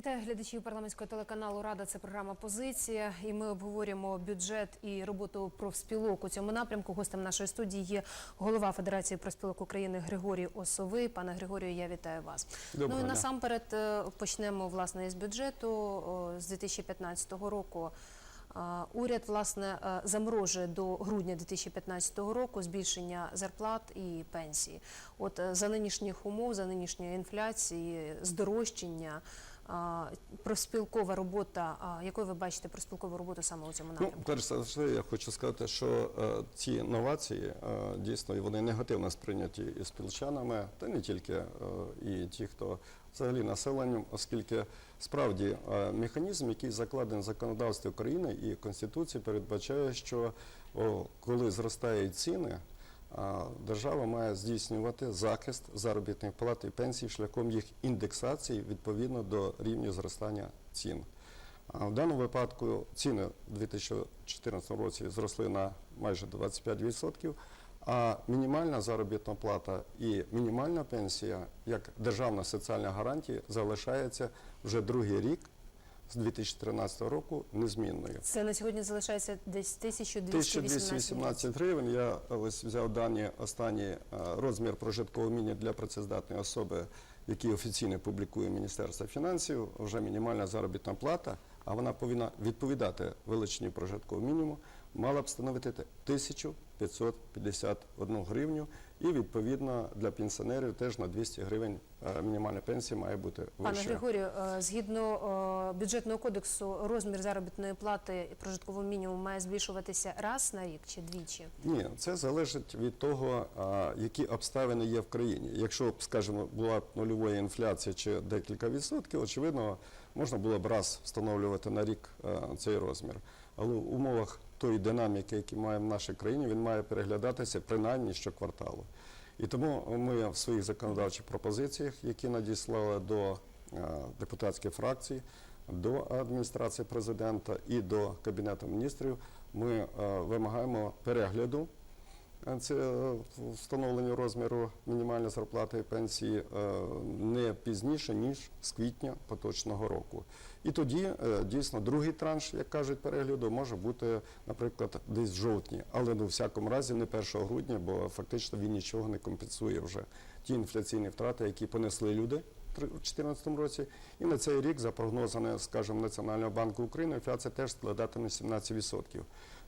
Вітаю глядачів парламентського телеканалу Рада. Це програма Позиція. І ми обговорюємо бюджет і роботу профспілок у цьому напрямку. Гостем нашої студії є голова Федерації профспілок України Григорій Осовий. Пане Григорію, я вітаю вас. Доброго ну і насамперед е, почнемо власне із бюджету з 2015 року. Уряд власне е, заморожує до грудня 2015 року збільшення зарплат і пенсій. От е, за нинішніх умов, за нинішньої інфляції, здорожчання, профспілкова робота. Якою ви бачите профспілкову роботу саме у цьому Ну, напрямку? перш за все, я хочу сказати, що е, ці новації е, дійсно вони негативно сприйняті і спілчанами, та не тільки е, і ті, хто взагалі населенням, оскільки справді механізм, який закладений в законодавстві України і Конституції, передбачає, що коли зростають ціни. Держава має здійснювати захист заробітних плат і пенсій шляхом їх індексації відповідно до рівня зростання цін. В даному випадку ціни у 2014 році зросли на майже 25%, а мінімальна заробітна плата і мінімальна пенсія як державна соціальна гарантія залишається вже другий рік з 2013 року незмінною. Це на сьогодні залишається десь 1218 1218 гривень. Я ось взяв дані останні е, розмір прожиткового мінімуму для працездатної особи, який офіційно публікує Міністерство фінансів. Вже мінімальна заробітна плата, а вона повинна відповідати величині прожиткового мінімуму, мала б становити 1551 гривню. І відповідно для пенсіонерів теж на 200 гривень е, мінімальна пенсія має бути Пане вища. Григорію, е, згідно е, бюджетного кодексу, розмір заробітної плати і прожиткового мінімуму має збільшуватися раз на рік чи двічі? Ні, це залежить від того, які обставини є в країні. Якщо скажімо, була б нульова інфляція чи декілька відсотків, очевидно, можна було б раз встановлювати на рік цей розмір. Але в умовах тої динаміки, які маємо в нашій країні, він має переглядатися принаймні щокварталу. І тому ми в своїх законодавчих пропозиціях, які надіслали до депутатських фракцій, до адміністрації президента і до кабінету міністрів, ми е, вимагаємо перегляду е, е, встановлення розміру мінімальної зарплати і пенсії е, не пізніше ніж з квітня поточного року. І тоді е, дійсно другий транш, як кажуть, перегляду може бути, наприклад, десь в жовтні, але ну, в всякому разі не 1 грудня, бо фактично він нічого не компенсує вже ті інфляційні втрати, які понесли люди. в 2014 році, і на цей рік, за прогнозами, скажімо, Національного банку України, інфляція теж складатиме 17%.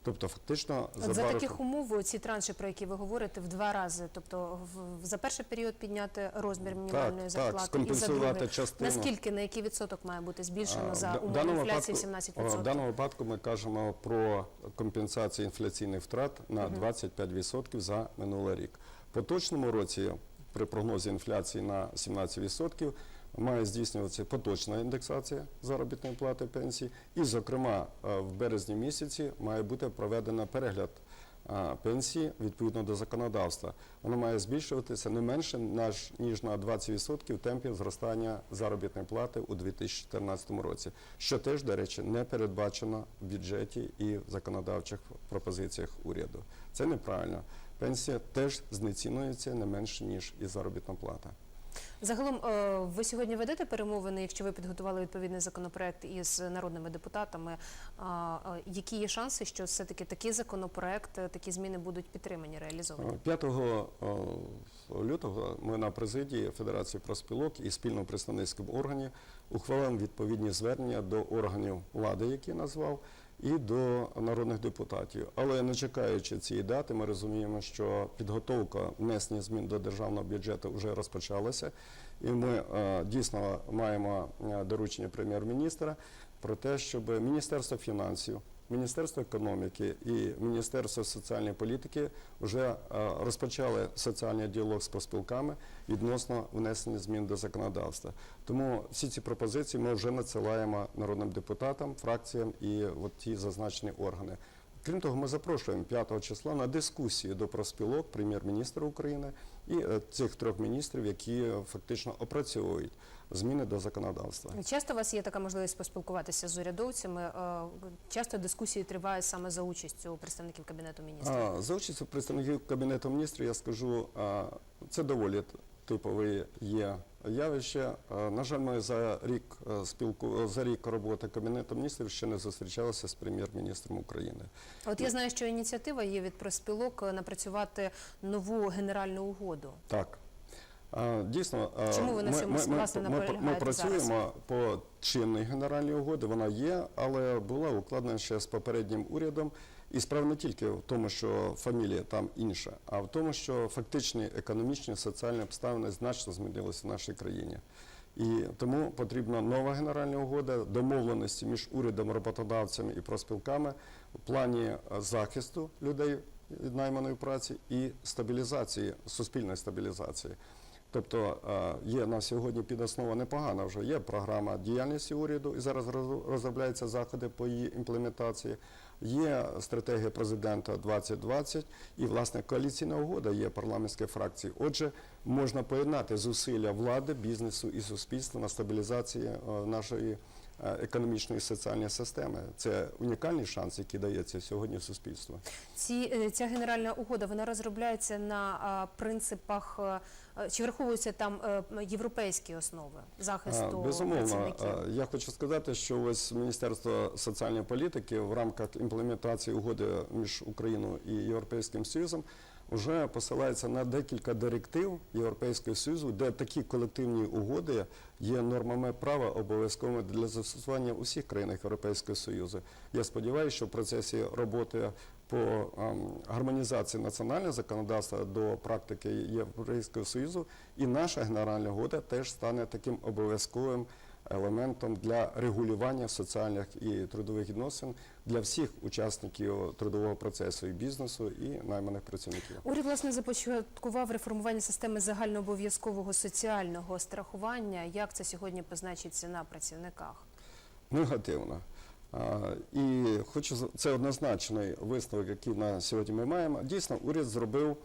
Тобто, фактично, От за таких умов ці транші, про які ви говорите, в два рази, тобто в, за перший період підняти розмір мінімальної зарплати і за другий. частину. Наскільки на який відсоток має бути збільшено А, за умови інфляції випадку- 17%? В даному випадку ми кажемо про компенсацію інфляційних втрат на 25% за минулий рік. Поточному році при прогнозі інфляції на 17% має здійснюватися поточна індексація заробітної плати пенсії. І, зокрема, е, в березні місяці має бути проведено перегляд пенсії відповідно до законодавства. Воно має збільшуватися не менше ніж на 20% темпів зростання заробітної плати у 2014 році, що теж, до речі, не передбачено в бюджеті і в законодавчих пропозиціях уряду. Це неправильно. Пенсія теж знецінується не менше ніж і заробітна плата. Загалом, е, ви сьогодні ведете перемовини, якщо ви підготували відповідний законопроект із народними депутатами. Які є шанси, що все-таки такий законопроект, е, такі зміни будуть підтримані, реалізовані? 5 лютого ми на президії Федерації профспілок і спільно представницькому органі ухвалимо відповідні звернення до органів влади, які назвав, і до народних депутатів. Але не чекаючи цієї дати, ми розуміємо, що підготовка внесення змін до державного бюджету вже розпочалася, і ми е, дійсно маємо е, доручення прем'єр-міністра про те, щоб Міністерство фінансів. Міністерство економіки і Міністерство соціальної політики вже е, розпочали соціальний діалог з профспілками відносно внесення змін до законодавства. Тому всі ці пропозиції ми вже надсилаємо народним депутатам, фракціям і от ті зазначені органи. Крім того, ми запрошуємо 5 числа на дискусію до профспілок прем'єр-міністра України і е, цих трьох міністрів, які фактично опрацьовують зміни до законодавства. Часто у вас є така можливість поспілкуватися з урядовцями. е, Часто дискусії тривають саме за участю представників кабінету міністрів. А, за участю представників Кабінету міністрів я скажу, це доволі типовий є явище. Е, На жаль, ми за рік е, спілку за рік роботи Кабінету міністрів ще не зустрічалися з прем'єр-міністром України. От я знаю, що ініціатива є від профспілок е, напрацювати нову генеральну угоду. Так. Дійсно, Чому ви на цьому, власне, ми, ми, наполягаєте працюємо по чинній генеральній угоді, вона є, але була укладена ще з попереднім урядом. І справа не тільки в тому, що фамілія там інша, а в тому, що фактичні економічні соціальні обставини значно змінилися в нашій країні. І тому потрібна нова генеральна угода, домовленості між урядом, роботодавцями і профспілками в плані е, захисту людей від найманої праці і стабілізації, суспільної стабілізації. Тобто е, є на сьогодні підоснова непогана вже є програма діяльності уряду, і зараз розробляються заходи по її імплементації. Є стратегія президента 2020 і власне коаліційна угода є парламентської фракції. Отже, можна поєднати зусилля влади, бізнесу і суспільства на стабілізації е, нашої економічної і соціальної системи. Це унікальний шанс, який дається сьогодні суспільству. Ці, е, ця генеральна угода вона розробляється на принципах, е, е, чи враховуються там е, європейські основи захисту Безумовно, працівників? Я хочу сказати, що ось Міністерство соціальної політики в рамках імплементації угоди між Україною і Європейським Союзом вже посилається на декілька директив Європейського Союзу, де такі колективні угоди є нормами права обов'язковими для застосування у всіх країнах Європейського Союзу. Я сподіваюся, що в процесі роботи по ем, гармонізації національного законодавства до практики Європейського Союзу і наша генеральна угода теж стане таким обов'язковим елементом для регулювання соціальних і трудових відносин для всіх учасників трудового процесу і бізнесу, і найманих працівників. Уряд власне започаткував реформування системи загальнообов'язкового соціального страхування. Як це сьогодні позначиться на працівниках? Негативно. І хочу це однозначний висновок, який на сьогодні ми маємо. Дійсно, уряд зробив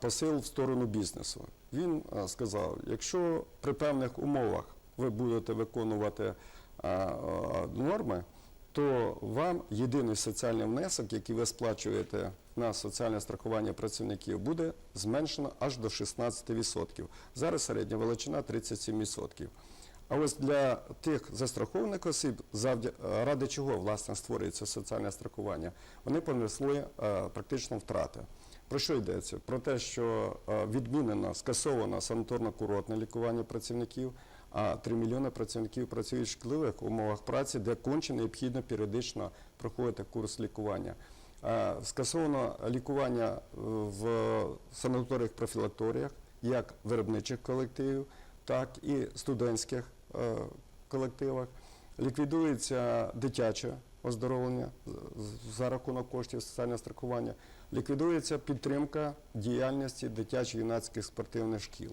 посил в сторону бізнесу. Він сказав, якщо при певних умовах ви будете виконувати а, а, норми, то вам єдиний соціальний внесок, який ви сплачуєте на соціальне страхування працівників, буде зменшено аж до 16%. Зараз середня величина 37%. А ось для тих застрахованих осіб, е, ради чого власне створюється соціальне страхування, вони понесли е, практично втрати. Про що йдеться? Про те, що е, відмінено, скасовано санаторно-курортне лікування працівників, а 3 мільйони працівників працюють в шкідливих умовах праці, де конче необхідно періодично проходити курс лікування. Е, Скасовано лікування е, в санаторних профілакторіях, як виробничих колективів, так і студентських е, колективах. Ліквідується дитяче оздоровлення за рахунок коштів соціального страхування. Ліквідується підтримка діяльності дитячо-юнацьких спортивних шкіл.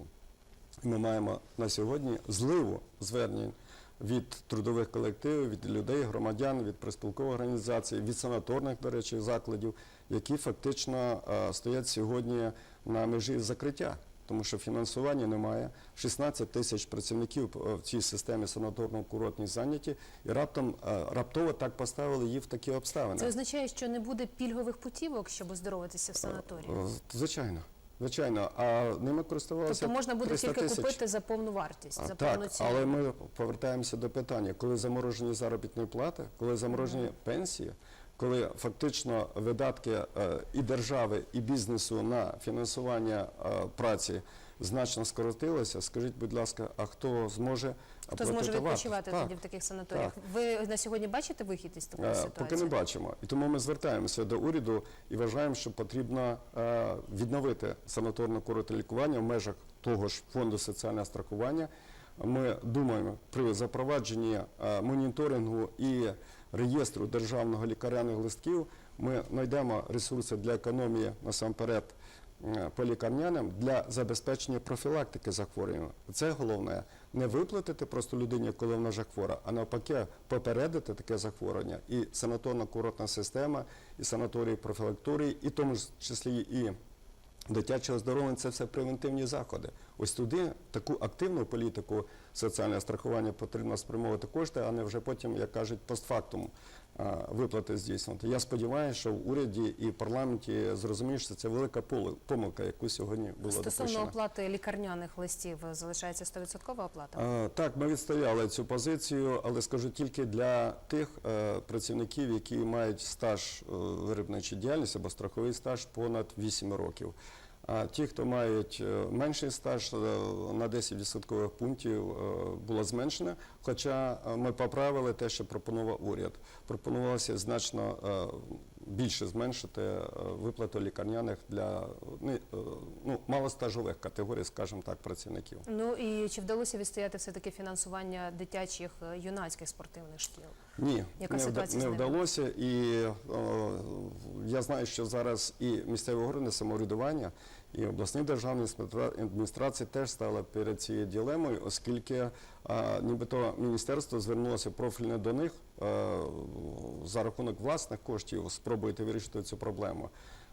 Ми маємо на сьогодні зливу звернень від трудових колективів, від людей, громадян, від приспілкових організацій, від санаторних, до речі, закладів, які фактично е, стоять сьогодні на межі закриття. Тому що фінансування немає, 16 тисяч працівників е, в цій системі санаторно-курортній зайняті, і раптом е, раптово так поставили їх в такі обставини. Це означає, що не буде пільгових путівок, щоб оздоровитися в санаторії. Звичайно, звичайно. А ними користувалися Тобто можна буде 300 тільки тисяч. купити за повну вартість, А, за Так, повну ціну. але ми повертаємося до питання, коли заморожені заробітні плати, коли заморожені пенсії, коли фактично видатки е, і держави, і бізнесу на фінансування е, праці значно скоротилися, скажіть, будь ласка, а хто зможе Хто оплатити зможе вартість? відпочивати Так. тоді в таких санаторіях? Ви на сьогодні бачите вихід із такої Е, ситуації? Поки не бачимо. І тому ми звертаємося до уряду і вважаємо, що потрібно е, відновити санаторно курортне лікування в межах того ж фонду соціального страхування. Ми думаємо при запровадженні е, моніторингу і реєстру державного лікаряних листків ми знайдемо ресурси для економії насамперед е, по лікарняним для забезпечення профілактики захворювань. Це головне не виплатити просто людині, коли вона вже хвора, а навпаки попередити таке захворювання. І санаторно-курортна система, і санаторії профілакторії, і в тому ж числі і дитяче оздоровлення це все превентивні заходи. Ось туди таку активну політику соціальне страхування потрібно спрямовувати кошти, а не вже потім, як кажуть, постфактум виплати здійснювати. Я сподіваюся, що в уряді і парламенті зрозуміють, що це велика помилка, яку сьогодні було Стосовно оплати лікарняних листів залишається 100% оплата? Е, Так, ми відстояли цю позицію, але скажу тільки для тих е, працівників, які мають стаж е, виробничої діяльності або страховий стаж понад 8 років. А ті, хто мають е, менший стаж, е, на 10 відсоткових пунктів е, було зменшено. Хоча ми поправили те, що пропонував уряд. Пропонувалося значно більше зменшити е, виплату лікарняних для е, е, ну, малостажових категорій, скажімо так, працівників. Ну і чи вдалося відстояти все-таки фінансування дитячих юнацьких спортивних шкіл? Ні, Яка не, ситуація не вдалося. І о, я знаю, що зараз і місцеве органи самоврядування, і обласні державні адміністра- адміністрації теж стали перед цією ділемою, оскільки а, нібито міністерство звернулося профільне до них е, за рахунок власних коштів спробуйте вирішити цю проблему.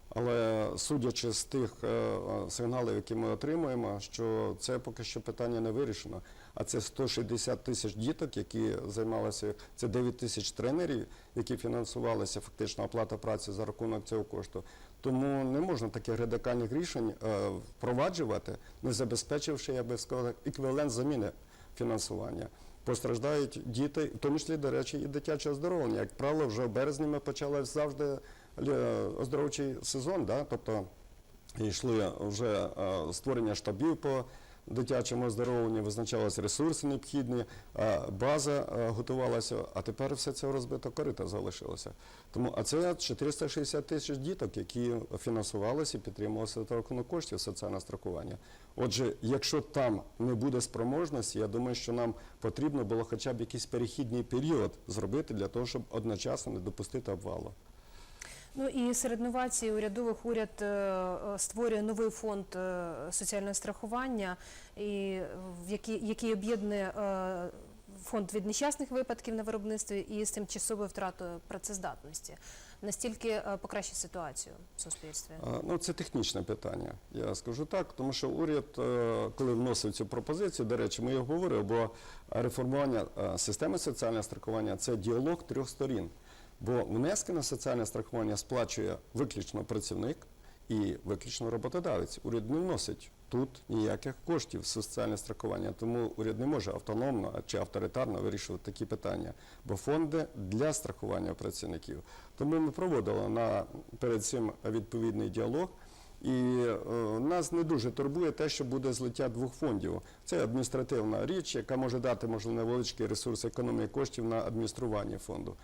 Але судячи з тих е, сигналів, які ми отримуємо, що це поки що питання не вирішено. А це 160 тисяч діток, які займалися, це 9 тисяч тренерів, які фінансувалися фактично оплата праці за рахунок цього кошту. Тому не можна таких радикальних рішень е, впроваджувати, не забезпечивши, я би сказав, еквівалент заміни фінансування. Постраждають діти, в тому числі, до речі, і дитяче оздоровлення. Як правило, вже в березні ми почали завжди е, оздоровчий сезон, да? тобто йшли вже е, створення штабів по дитячому оздоровленню, визначалися ресурси необхідні, е, база е, готувалася, а тепер все це розбито корита залишилося. Тому, а це 460 тисяч діток, які фінансувалися і підтримувалися за рахунок коштів соціального страхування. Отже, якщо там не буде спроможності, я думаю, що нам потрібно було хоча б якийсь перехідний період зробити для того, щоб одночасно не допустити обвалу. Ну і серед новацій урядових уряд е, е, створює новий фонд е, соціального страхування, і в який, який об'єднує фонд від нещасних випадків на виробництві і з тимчасовою втратою працездатності. Настільки покращить ситуацію в суспільстві. Ну, це технічне питання, я скажу так, тому що уряд, коли вносив цю пропозицію, до речі, ми її говорили, бо реформування системи соціального страхування це діалог трьох сторін. Бо внески на соціальне страхування сплачує виключно працівник і виключно роботодавець. Уряд не вносить тут ніяких коштів в соціальне страхування, тому уряд не може автономно чи авторитарно вирішувати такі питання, бо фонди для страхування працівників. Тому ми проводили на перед цим відповідний діалог. І е, нас не дуже турбує те, що буде злиття двох фондів. Це адміністративна річ, яка може дати можливо невеличкий ресурс економії коштів на адміністрування фонду.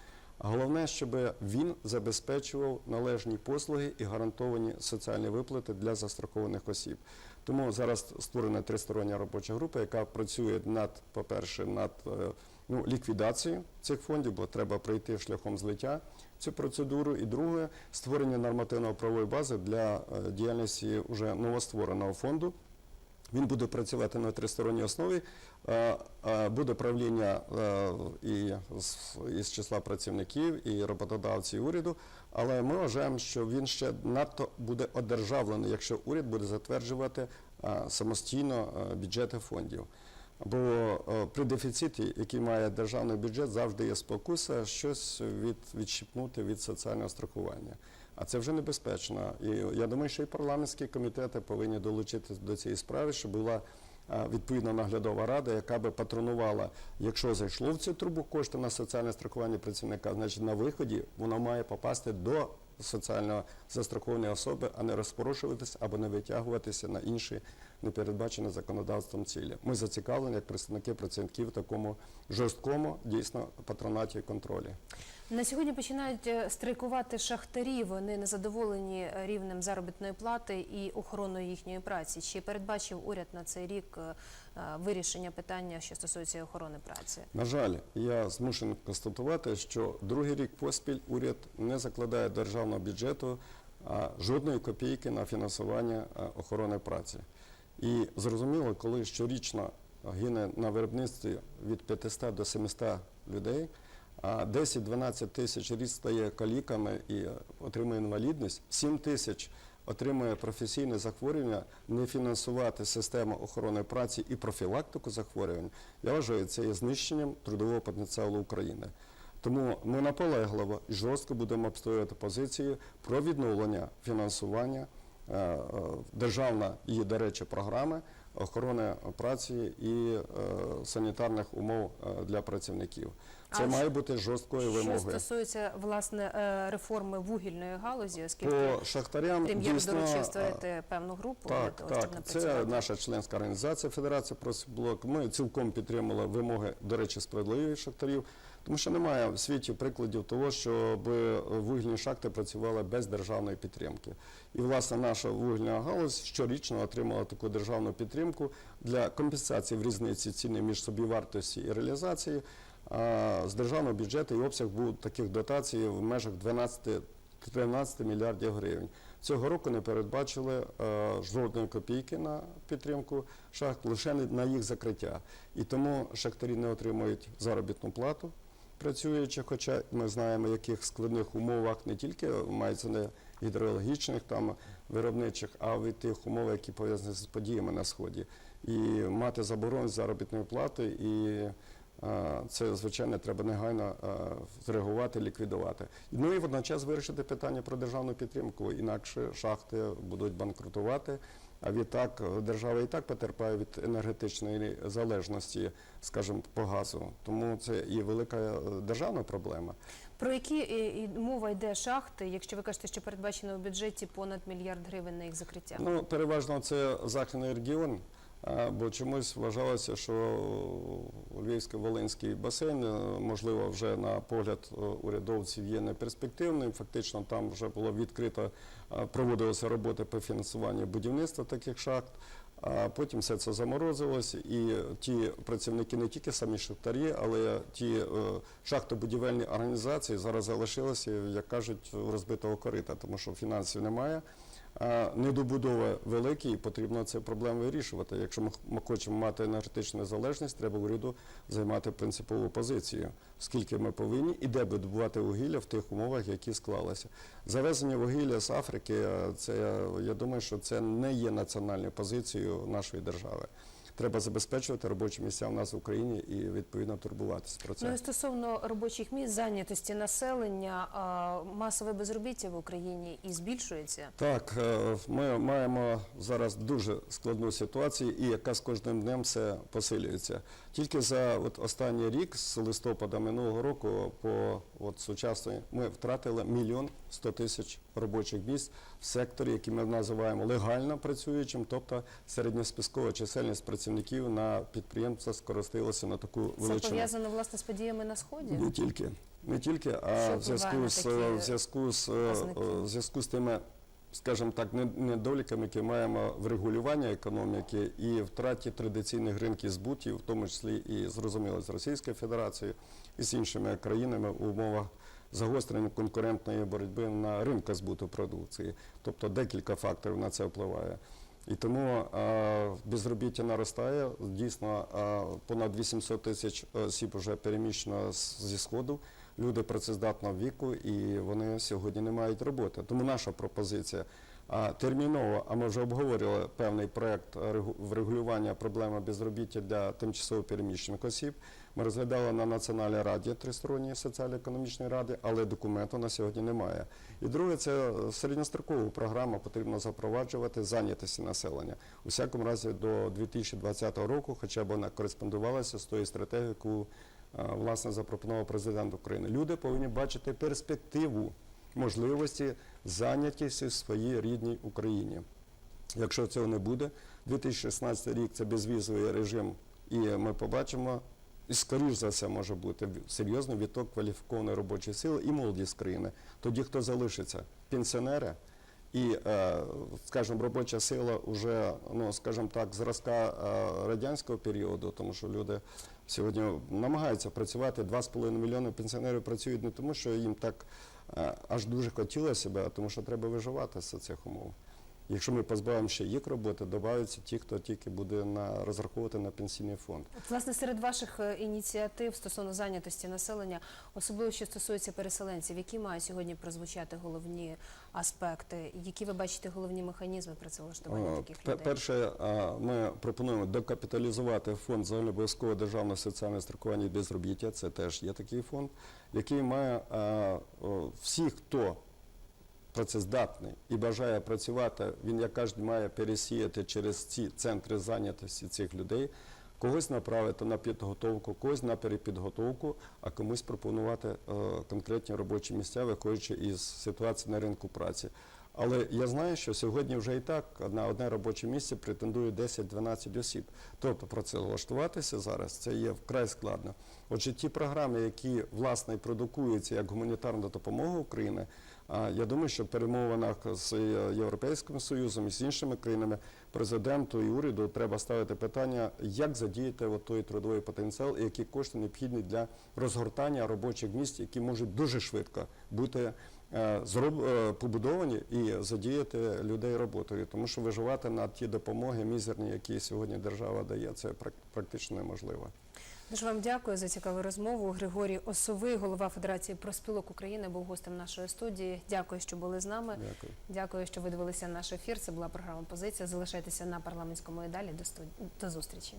Головне, щоб він забезпечував належні послуги і гарантовані соціальні виплати для застрахованих осіб. Тому зараз створена тристороння робоча група, яка працює над, по-перше, над е, ну, ліквідацією цих фондів, бо треба пройти шляхом злиття цю процедуру. І друге створення нормативно-правової бази для е, діяльності вже новоствореного фонду. Він буде працювати на тристоронній основі. Буде правління е, і з- числа працівників, і роботодавців і уряду. Але ми вважаємо, що він ще надто буде одержавлений, якщо уряд буде затверджувати самостійно е, бюджети фондів. Бо е, при дефіциті, який має державний бюджет, завжди є спокуса щось від, відщипнути від соціального страхування. А це вже небезпечно. І я думаю, що і парламентські комітети повинні долучитися до цієї справи, щоб була відповідна наглядова рада, яка би патронувала, якщо зайшло в цю трубу кошти на соціальне страхування працівника, значить на виході воно має попасти до соціального застрахованої особи, а не розпорошуватися або не витягуватися на інші непередбачені законодавством цілі. Ми зацікавлені як представники працівників в такому жорсткому дійсно патронаті і контролі. На сьогодні починають е, страйкувати шахтарі. Вони незадоволені е, рівнем заробітної плати і охороною їхньої праці. Чи передбачив уряд на цей рік е, вирішення питання, що стосується охорони праці? На жаль, я змушений констатувати, що другий рік поспіль уряд не закладає державного бюджету жодної копійки на фінансування охорони праці. І зрозуміло, коли щорічно гине на виробництві від 500 до 700 людей, а 10-12 тисяч рік стає каліками і отримує інвалідність, 7 тисяч отримує професійне захворювання, не фінансувати систему охорони праці і профілактику захворювань, я вважаю, це є знищенням трудового потенціалу України. Тому ми наполегливо жорстко будемо обстоювати позицію про відновлення фінансування е, е, державна і, до речі, програми охорони праці і е, санітарних умов для працівників. Це А має бути жорсткою вимогою. Що стосується власне е, реформи вугільної галузі, оскільки По шахтарям прем'єр дійсно доручив створити певну групу для Так, того, щоб так. Це наша членська організація Федерація Просблок. Ми цілком підтримали вимоги, до речі, справедливих шахтарів, тому що немає в світі прикладів того, щоб вугільні шахти працювали без державної підтримки. І, власне, наша вугільна галузь щорічно отримала таку державну підтримку для компенсації в різниці ціни між собівартості і реалізації. З державного бюджету і обсяг був таких дотацій в межах 12 13 мільярдів гривень. Цього року не передбачили жодної копійки на підтримку шахт, лише на їх закриття. І тому шахтарі не отримують заробітну плату працюючи, хоча ми знаємо, яких складних умовах не тільки мається не гідрологічних там виробничих, а в тих умовах, які пов'язані з подіями на сході. І мати заборону заробітної плати і Це, звичайно, треба негайно зреагувати, ліквідувати. Ну і водночас вирішити питання про державну підтримку, інакше шахти будуть банкрутувати. А відтак е, держава і так потерпає від енергетичної залежності, скажімо, по газу. Тому це і велика е, державна проблема. Про які і мова йде шахти, якщо ви кажете, що передбачено у бюджеті понад мільярд гривень на їх закриття? Ну, переважно це західний регіон, бо чомусь вважалося, що Львівсько-Волинський басейн, е, можливо, вже на погляд е, урядовців є неперспективним. Фактично там вже було відкрито, е, проводилися роботи по фінансуванню будівництва таких шахт. А потім все це заморозилось, і ті працівники, не тільки самі шахтарі, але ті е, шахтобудівельні організації зараз залишилися, як кажуть, розбитого корита, тому що фінансів немає. Недобудова велика і потрібно цю проблему вирішувати. Якщо ми хочемо мати енергетичну незалежність, треба уряду займати принципову позицію, скільки ми повинні і де видобувати вугілля в тих умовах, які склалися. Завезення вугілля з Африки, це я думаю, що це не є національною позицією нашої держави. Треба забезпечувати робочі місця в нас в Україні і відповідно турбуватися про це. Ну і стосовно робочих місць, зайнятості населення, масове безробіття в Україні і збільшується. Так, е, ми маємо зараз дуже складну ситуацію, і яка з кожним днем все посилюється. Тільки за от останній рік, з листопада минулого року, по от сучасної, ми втратили мільйон сто тисяч робочих місць в секторі, який ми називаємо легально працюючим, тобто середньоспискова чисельність працівників на підприємствах скоростилася на таку Це величину. пов'язано власне з подіями на сході. Не тільки, не тільки, а в зв'язку з в зв'язку з е, е, в зв'язку з тими, скажімо так, не- недоліками, які маємо в регулюванні економіки і втраті традиційних ринків збутів, в тому числі і зрозуміло з Російською Федерацією і з іншими країнами в умовах загострення конкурентної боротьби на ринку збуту продукції. Тобто декілька факторів на це впливає. І тому е, безробіття наростає. Дійсно, е, понад 800 тисяч осіб вже переміщено зі сходу. Люди працездатного віку, і вони сьогодні не мають роботи. Тому наша пропозиція терміново, а ми вже обговорювали певний проект регу- врегулювання проблеми безробіття для тимчасово переміщених осіб. Ми розглядали на Національній раді тристоронньої соціально-економічної ради, але документу на сьогодні немає. І друге, це середньострокову програму потрібно запроваджувати зайнятості населення. У всякому разі до 2020 року, хоча б вона кореспондувалася з тою стратегією, яку е, власне запропонував президент України. Люди повинні бачити перспективу можливості зайнятості в своїй рідній Україні. Якщо цього не буде, 2016 рік це безвізовий режим, і ми побачимо, і скоріш за все може бути серйозний відток кваліфікованої робочої сили і молоді з країни. Тоді хто залишиться? Пенсіонери і, е, скажімо, робоча сила вже, ну, скажімо так, зразка е, радянського періоду, тому що люди сьогодні намагаються працювати. 2,5 мільйони пенсіонерів працюють не тому, що їм так аж дуже хотілося себе, тому що треба виживати з цих умов. Якщо ми позбавимо ще їх роботи, додаються ті, хто тільки буде на розраховувати на пенсійний фонд. От, власне, серед ваших е, ініціатив стосовно зайнятості населення, особливо що стосується переселенців, які мають сьогодні прозвучати головні аспекти, які ви бачите головні механізми працевлаштування таких пе- людей? Перше, ми пропонуємо докапіталізувати фонд загальнообов'язкового державного соціального страхування і безробіття. Це теж є такий фонд, який має всі, хто працездатний і бажає працювати, він, як кажуть, має пересіяти через ці центри зайнятості цих людей. Когось направити на підготовку, когось на перепідготовку, а комусь пропонувати е, конкретні робочі місця, виходячи із ситуації на ринку праці. Але я знаю, що сьогодні вже і так на одне робоче місце претендує 10-12 осіб. Тобто працевлаштуватися зараз це є вкрай складно. Отже, ті програми, які власне продукуються як гуманітарна допомога України, я думаю, що в перемовинах з е, Європейським Союзом і з іншими країнами президенту і уряду треба ставити питання, як задіяти от той трудовий потенціал і які кошти необхідні для розгортання робочих місць, які можуть дуже швидко бути побудовані і задіяти людей роботою, тому що виживати на ті допомоги мізерні, які сьогодні держава дає, це прак- практично неможливо. Дуже вам дякую за цікаву розмову. Григорій Осовий, голова Федерації проспілок України, був гостем нашої студії. Дякую, що були з нами. Дякую. Дякую, що ви дивилися наш ефір. Це була програма Позиція. Залишайтеся на парламентському і далі. До зустрічі.